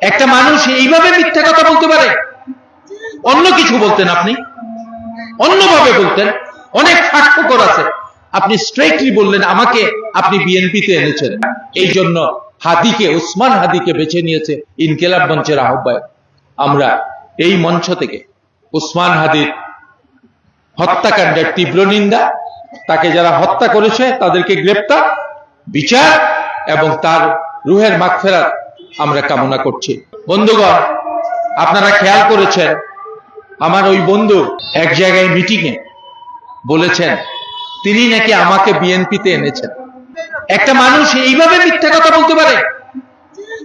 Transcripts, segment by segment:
একটা মানুষ এইভাবে মিথ্যা কথা বলতে পারে? অন্য কিছু বলতেন আপনি? অন্যভাবে বলতেন? অনেক ফাঁকফোকর আছে। আপনি স্ট্রেটলি বললেন, আমাকে আপনি বিএনপিতে এনেছেন। এই জন্য হাদিকে, উসমান হাদিকে বেছে নিয়েছে ইনকেলাব মঞ্চের আহ্বায়ক। আমরা এই মঞ্চ থেকে উসমান হাদির হত্যাকাণ্ডের তীব্র নিন্দা, তাকে যারা হত্যা করেছে তাদেরকে গ্রেপ্তার, বিচার এবং তার রুহের মাগফেরাত আমরা কামনা করছি। বন্ধুগণ, আপনারা খেয়াল করেছেন, আমার ওই বন্ধু এক জায়গায় মিটিংয়ে বলেছেন, তিনি নাকি আমাকে বিএনপিতে এনেছেন। একটা মানুষ এইভাবে মিথ্যা কথা বলতে পারে?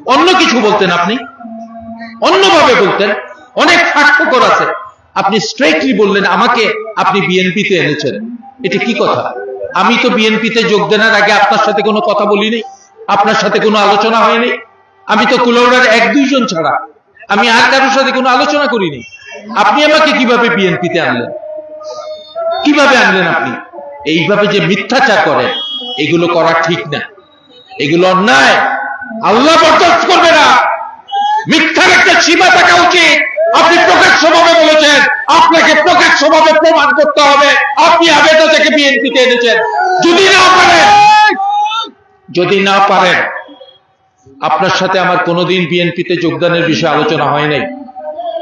অন্য কিছু বলতেন আপনি? অন্যভাবে বলতেন। অনেক ফাঁকফোকর আছে। আপনি স্ট্রেটলি বললেন, আমাকে আপনি বিএনপিতে এনেছেন। এটা কি কথা? আমি তো বিএনপিতে যোগ দেওয়ার আগে আপনার সাথে কোনো কথা বলিনি। আপনার সাথে কোনো আলোচনা হয়নি। আমি তো কুলাউড়ার এক দুইজন ছাড়া। আমি আর কারোর সাথে কোনো আলোচনা করিনি। আপনি আমাকে কীভাবে বিএনপিতে আনলেন? কীভাবে আনলেন আপনি? এইভাবে যে মিথ্যাচার করেন এগুলো করা ঠিক না। এগুলো অন্যায়। আল্লাহ বরদাস্ত করবে না। মিথ্যার একটা সীমা থাকা উচিত। আপনি প্রকাশ্যভাবে বলেছেন, আপনাকে প্রকাশ্যভাবে প্রমাণ করতে হবে। আপনি আবেদা থেকে বিএনপিতে এনেছেন। যদি না পারেন, যদি না পারেন আপনার সাথে আমার কোনোদিন বিএনপিতে যোগদানের বিষয়ে আলোচনা হয় নাই।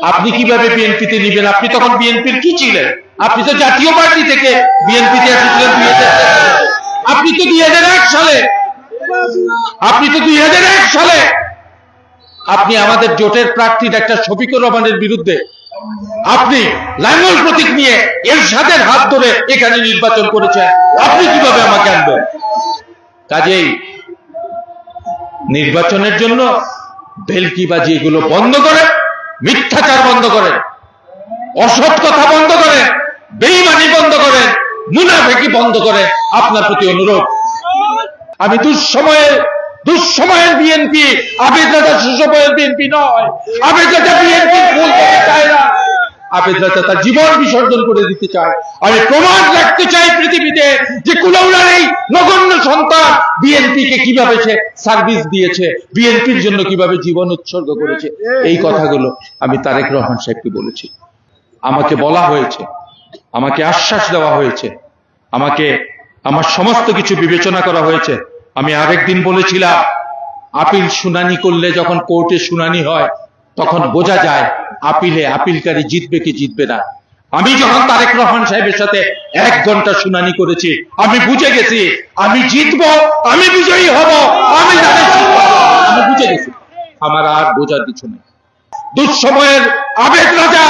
আপনি কীভাবে বিএনপিতে নিবেন? আপনি তখন বিএনপির কি ছিলেন? আপনি তো জাতীয় পার্টি থেকে বিএনপিতে এসেছিলেন আপনি তো দুই হাজার এক সালে। আপনি তো দুই হাজার এক সালে। আপনি আমাদের জোটের প্রার্থী ডাক্তার শফিকুর রহমানের বিরুদ্ধে আপনি লাঙ্গল প্রতীক নিয়ে এর সাথে হাত ধরে এখানে নির্বাচন করেছেন। আপনি কীভাবে আমাকে আনবেন? কাজেই নির্বাচনের জন্য ভেলকিবাজি এগুলো বন্ধ করে, মিথ্যাচার বন্ধ করেন অসৎ কথা বন্ধ করেন বেইমানি বন্ধ করেন মুনাফেকি বন্ধ করে আপনার প্রতি অনুরোধ। আমি দুঃসময়ের দুঃসময়ের বিএনপি, আবেদ রাজা সুসময়ের বিএনপি নয়। আবেদ রাজা বিএনপি চায় না। আবেদ তার জীবন বিসর্জন করে দিতে চায়। আমি প্রমাণ রাখতে চাই পৃথিবীতে যে কুলাউড়ার এই নগণ্য সন্তান বিএনপি কে কীভাবে সে সার্ভিস দিয়েছে, বিএনপির জন্য কীভাবে জীবন উৎসর্গ করেছে, এই কথাগুলো আমি তারেক রহমান সাহেবকে বলেছি। আমাকে বলা হয়েছে, আমাকে আশ্বাস দেওয়া হয়েছে, আমাকে, আমার সমস্ত কিছু বিবেচনা করা হয়েছে। আমি আরেকদিন বলেছিলাম, আপিল শুনানি করলে যখন কোর্টে শুনানি হয়, তখন বোঝা যায়, আপিলে, আপিলকারী জিতবে কি জিতবে না। আমি যখন তারেক রহমান সাহেবের সাথে এক ঘণ্টা শুনানি করেছি, আমি বুঝে গেছি, আমি জিতবো, আমি বিজয়ী হব, আমি আমি বুঝে গেছি। আমার আর বোঝার কিছু নেই। দুঃসময়ের আবেদ রাজা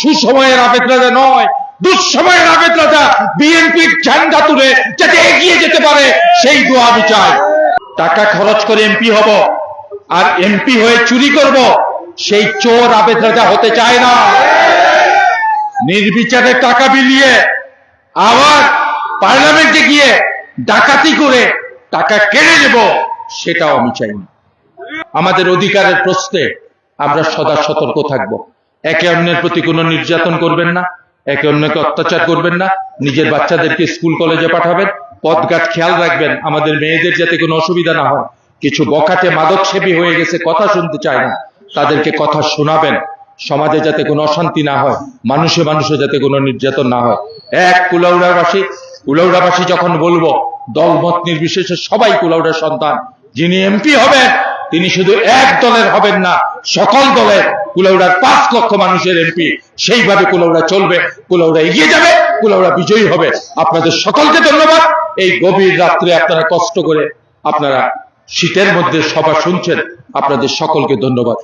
সুসময়ের আবেদ রাজা নয়। দুঃসময়ের আবেদ রাজা বিএনপির ঝান্ডা তুলে যাতে এগিয়ে যেতে পারে, সেই দোয়া আমি চাই। টাকা খরচ করে এমপি হব আর এমপি হয়ে চুরি করব, সেই চোর আবেদ রাজা হতে চায় না। নির্বিচারে টাকা বিলিয়ে আবার পার্লামেন্টে গিয়ে ডাকাতি করে টাকা কেড়ে নেব, সেটাও আমি চাই না। আমাদের অধিকারের প্রশ্নে আমরা সদা সতর্ক থাকব। একে অন্যের প্রতি কোনো নির্যাতন করবেন না, একে অন্যকে অত্যাচার করবেন না, নিজের বাচ্চাদেরকে স্কুল কলেজে পাঠাবেন, পথঘাট খেয়াল রাখবেন, আমাদের মেয়েদের যাতে কোনো অসুবিধা না হয়। কিছু বখাটে মাদক সেবী হয়ে গেছে, কথা শুনতে চায় না, তাদেরকে কথা শোনাবেন সমাজে যাতে কোনো অশান্তি না হয়। মানুষে মানুষে যাতে কোনো নির্যাতন না হয়। এক কুলাউড়াবাসী কুলাউড়াবাসী যখন বলব দলমত নির্বিশেষে সবাই কুলাউড়ার সন্তান। যিনি এমপি হবেন তিনি শুধু এক দলের হবেন না সকল দলের কুলাউড়ার পাঁচ লক্ষ মানুষের এমপি। সেইভাবে কুলাউড়া চলবে কুলাউড়া এগিয়ে যাবে কুলাউড়া বিজয়ী হবে। আপনাদের সকলকে ধন্যবাদ। এই গভীর রাত্রে আপনারা কষ্ট করে আপনারা শীতের মধ্যে সভা শুনছেন। আপনাদের সকলকে ধন্যবাদ।